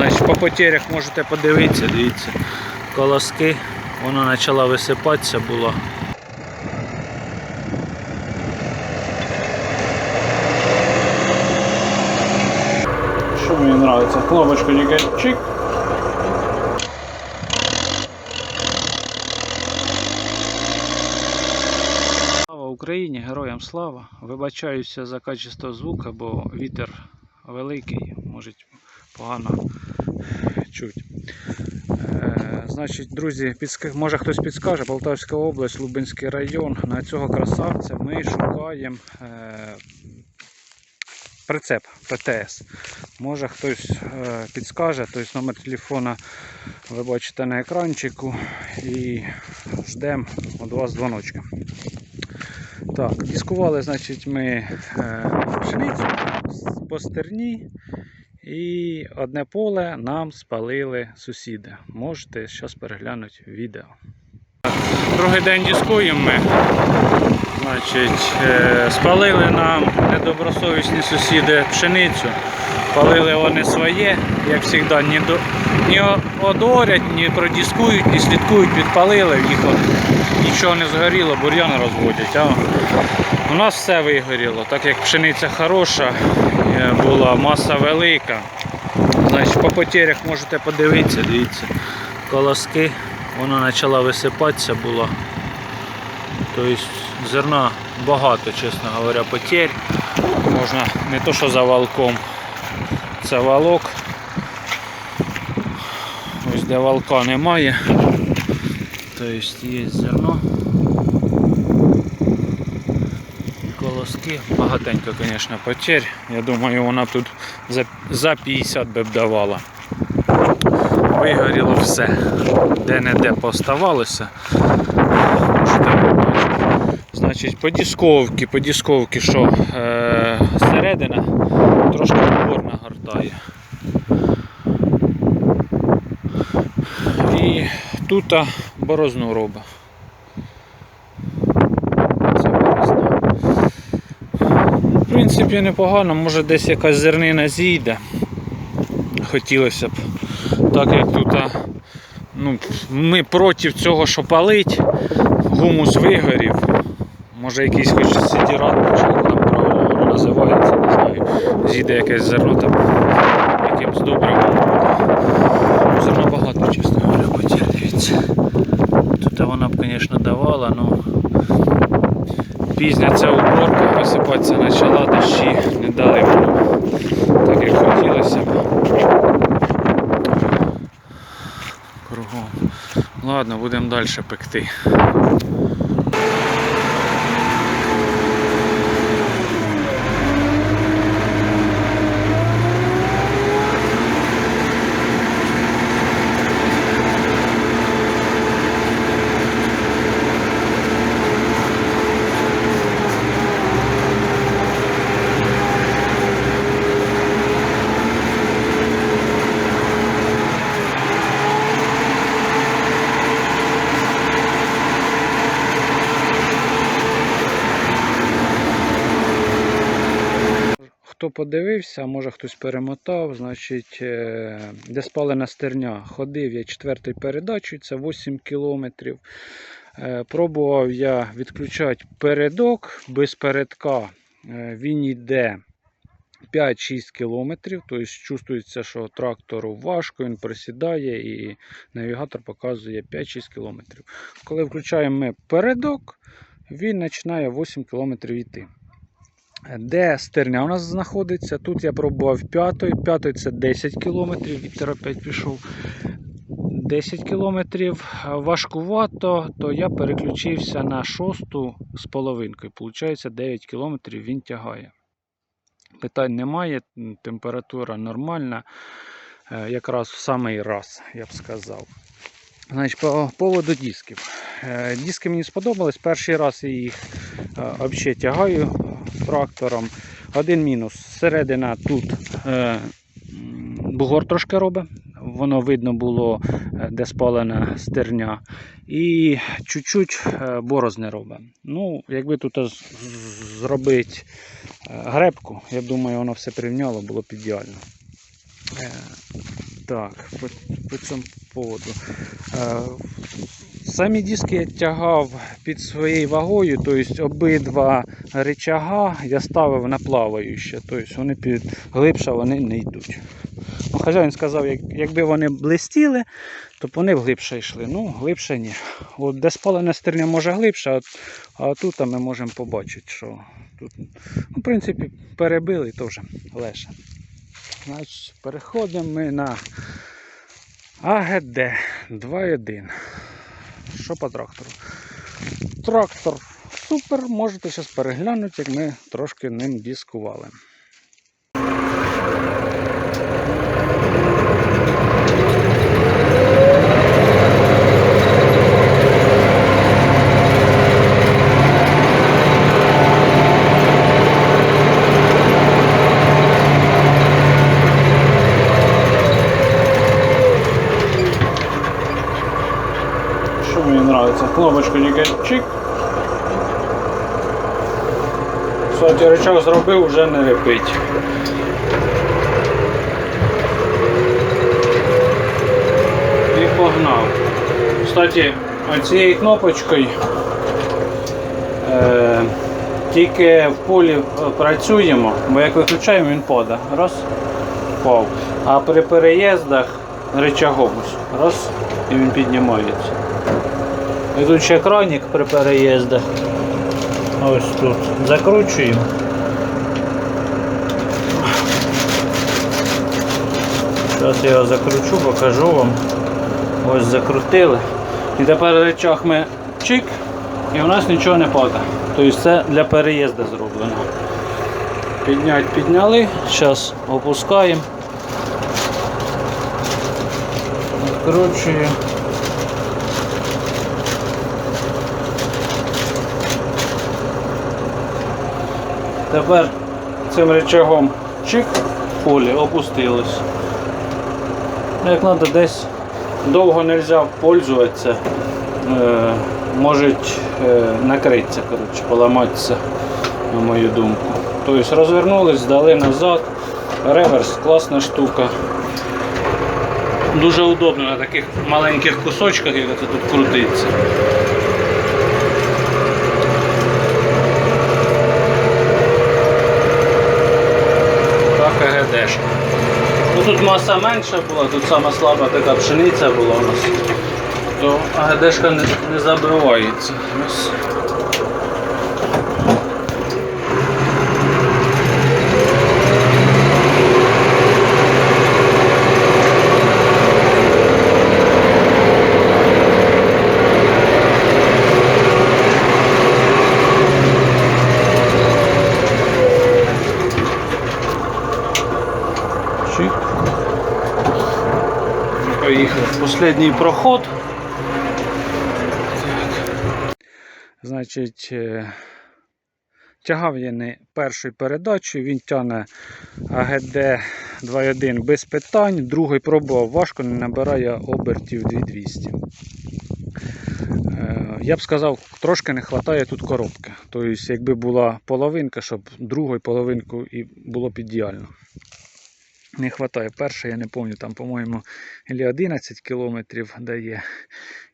Значить, по потерях можете подивитися, дивіться, колоски, вона почала висипатися була. Що мені подобається? Кнопочку тільки чик. Слава Україні, героям слава. Вибачаюся за качество звука, бо вітер великий, може погано чуть. Е, значить, друзі, може хтось підскаже, Полтавська область, Лубенський район. На цього красавця ми шукаємо е, прицеп ПТС. Може хтось е, підскаже, тобто номер телефона ви бачите на екранчику і ждемо від вас дзвоночка. Так, дискували, значить, ми е, пшеницю по стерні і одне поле нам спалили сусіди. Можете зараз переглянути відео. Другий день дискуємо ми. Значить, е, спалили нам недобросовісні сусіди пшеницю. Палили вони своє, як завжди, ні, одорять, ні продіскують, ні слідкують, підпалили, їх нічого не згоріло, бур'яни розводять. А у нас все вигоріло, так як пшениця хороша, е, була маса велика. Значить, по потерях можете подивитися, дивіться, колоски, вона почала висипатися була. Тобто зерна багато, чесно говоря, потерь. Можна не то, що за валком, це валок. Де валка немає. Тобто є зерно. Колоски, багатенько, звісно, потерь. Я думаю, вона тут за, за 50 би б давала. Вигоріло все. Де-не-де поставалося. Значить, по дисковці, по дисковці, що е, середина трошки упор нагортає. Тут борозну борозна. В принципі, непогано, може десь якась зернина зійде. Хотілося б. Так як тут ну, ми проти цього, що палить, гумус вигорів. Може якийсь хоч сидірат, як там правильно називається, не знаю. Зійде якесь зерно там якимсь добривом. Зерно багато, чесно говоря, дивіться. Тут вона б, звісно, давала, але пізня ця уборка висипатися почала, дощі не дали так як хотілося б. Кругом. Ладно, будемо далі пекти. Хто подивився, може хтось перемотав, значить, е, де спалена стерня. Ходив я четвертою передачею, це 8 кілометрів. Е, Пробував я відключати передок без передка. Е, Він йде 5-6 кілометрів. Тобто чувствується, що трактору важко, він присідає і навігатор показує 5-6 кілометрів. Коли включаємо ми передок, він починає 8 кілометрів йти. Де стерня у нас знаходиться? Тут я пробував п'ятою. П'ятою це 10 кілометрів, вітер опять пішов. 10 кілометрів важкувато, то я переключився на шосту з половинкою. Получається 9 кілометрів він тягає. Питань немає, температура нормальна, е, якраз в самий раз, я б сказав. Значить, по поводу дисків. Е, Диски мені сподобались. Перший раз я їх е, взагалі тягаю трактором. Один мінус. Середина тут е, бугор трошки робить. Воно видно було, е, де спалена стерня. І чуть-чуть е, борозни робить. Ну, якби тут зробити е, гребку, я думаю, воно все прирівняло, було б ідеально. Так, по, по цьому поводу. Самі диски я тягав під своєю вагою, тобто обидва рычага я ставив на плаваюче, тобто вони під глибше вони не йдуть. Ну, хазяїн сказав, як, якби вони блистіли, то б вони глибше йшли. Ну, глибше ні. От де спалена стерня може глибше, а, а тут ми можемо побачити, що тут, ну, в принципі, перебили і то вже легше. Значить, переходимо ми на АГД 2.1. Що по трактору? Трактор супер, можете зараз переглянути, як ми трошки ним дискували. Що мені подобається? Кнопочку тільки чик. Кстати, рычаг зробив, вже не репить. І погнав. Кстати, оцією кнопочкою е, тільки в полі е, працюємо, бо як виключаємо, він пода. Раз, впав. А при переїздах рычагом. Раз, і він піднімається. І тут при переїздах. Ось тут. Закручуємо. Зараз я його закручу, покажу вам. Ось закрутили. І тепер речах ми чик, і у нас нічого не падає. Тобто це для переїзду зроблено. Піднять підняли, зараз опускаємо. Відкручуємо. Тепер цим рычагом чик, полі опустилось. Ну, Як треба десь довго не можна пользуватися, е, може е, накритися, коротше, поламатися, на мою думку. Тобто розвернулись, здали назад. Реверс класна штука. Дуже удобно на таких маленьких кусочках, як це тут крутиться. АГДшка. Ну, тут маса менша була, тут сама слаба така пшениця була у нас. То АГДшка не, не забивається. Поїхали. Последній проход. Значить, е, тягав я не першою передачею, він тягне АГД 2.1 без питань, другий пробував важко, не набирає обертів 2200. Е, Я б сказав, трошки не вистачає тут коробки. Тобто, якби була половинка, щоб другою половинку і було б ідеально. Не вистачає. Перша, я не пам'ятаю, там, по-моєму, ілі 11 кілометрів дає,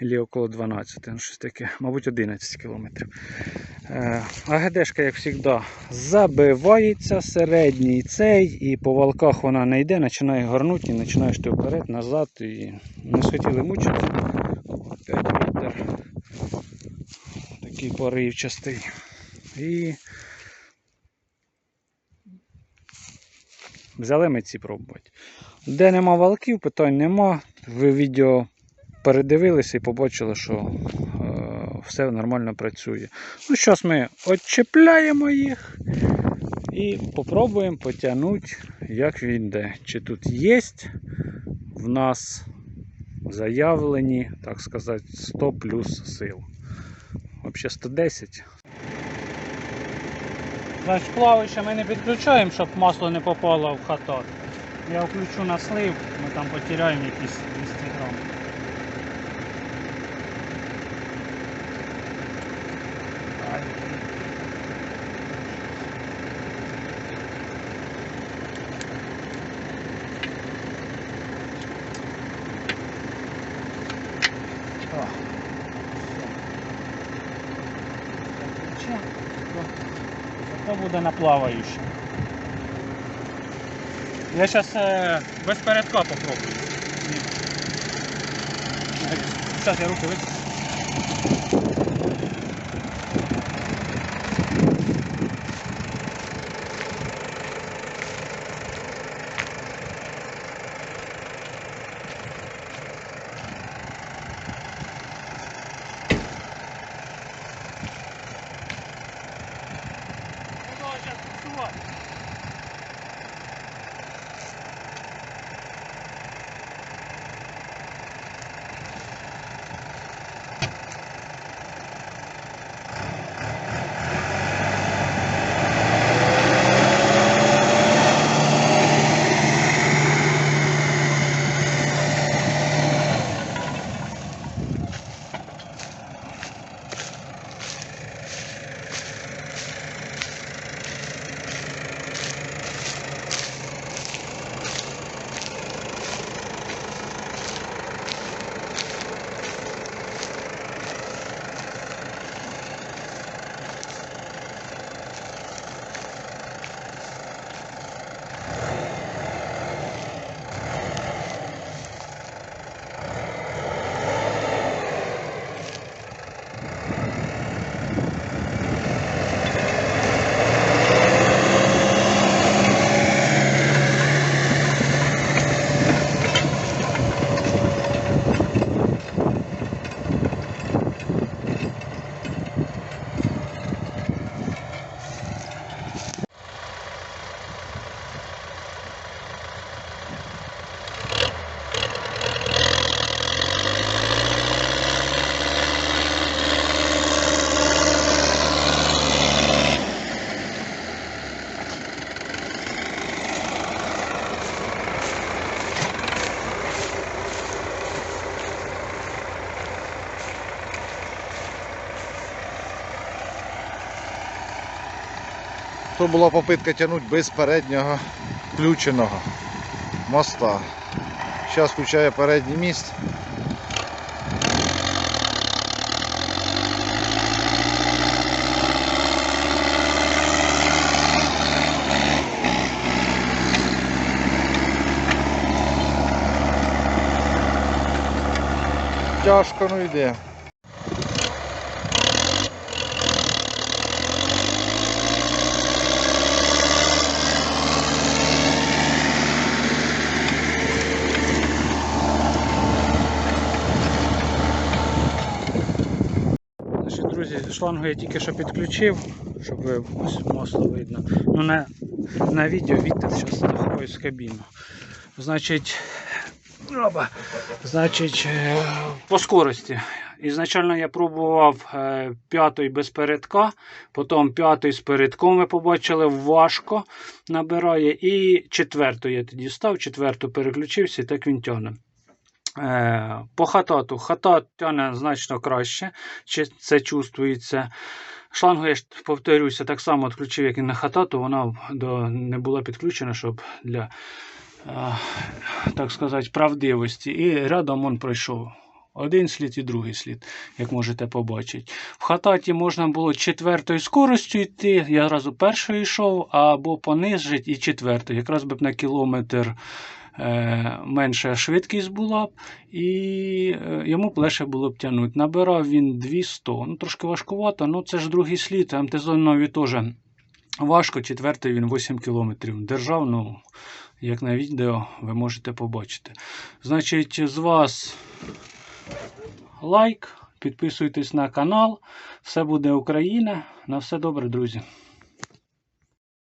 ілі около 12, ну щось таке, мабуть, 11 кілометрів. Е, АГДшка, як завжди, забивається середній цей, і по валках вона не йде, починає горнути, і починаєш ти вперед, назад, і не схотіли мучитися. Опять вітер. Такий поривчастий. І взяли ми ці пробувати. Де нема валків, питань нема. Ви відео передивилися і побачили, що е, все нормально працює. Ну, зараз ми відчепляємо їх і попробуємо потягнути, як він йде. Чи тут є в нас заявлені, так сказати, 100 плюс сил. Взагалі 110. Значить, плавище ми не підключаємо, щоб масло не попало в хатор. Я включу на слив, ми там потеряємо якісь 200 грам. Буде на. Я зараз без передка попробую. Зараз я руки витягну. То була попитка тягнути без переднього включеного моста. Зараз включає передній міст. Тяжко ну йде. Друзі, шлангу я тільки що підключив, щоб ось масло видно. Ну, на, на відео вітер зараз знаходиться в кабіну. Значить, оба, значить, е, по скорості. Ізначально я пробував е, п'ятий без передка, потім п'ятий з передком ви побачили, важко набирає. І четверту я тоді став, четверту переключився і так він тягне. Е, По хатату. Хатат тягне значно краще, це чувствується. Шлангу, я ж повторюся, так само відключив, як і на хатату, вона до, не була підключена, щоб для, е, так сказати, правдивості. І рядом він пройшов. Один слід і другий слід, як можете побачити. В хататі можна було четвертою скоростю йти. Я разу першою йшов, або понизити і четвертою. Якраз би на кілометр менша швидкість була б, і е, йому б легше було б тягнути. Набирав він 200. Ну, трошки важкувато, ну це ж другий слід. МТ-зонові теж важко. Четвертий він 8 кілометрів держав. Ну, як на відео ви можете побачити. Значить, з вас лайк, підписуйтесь на канал. Все буде Україна. На все добре, друзі.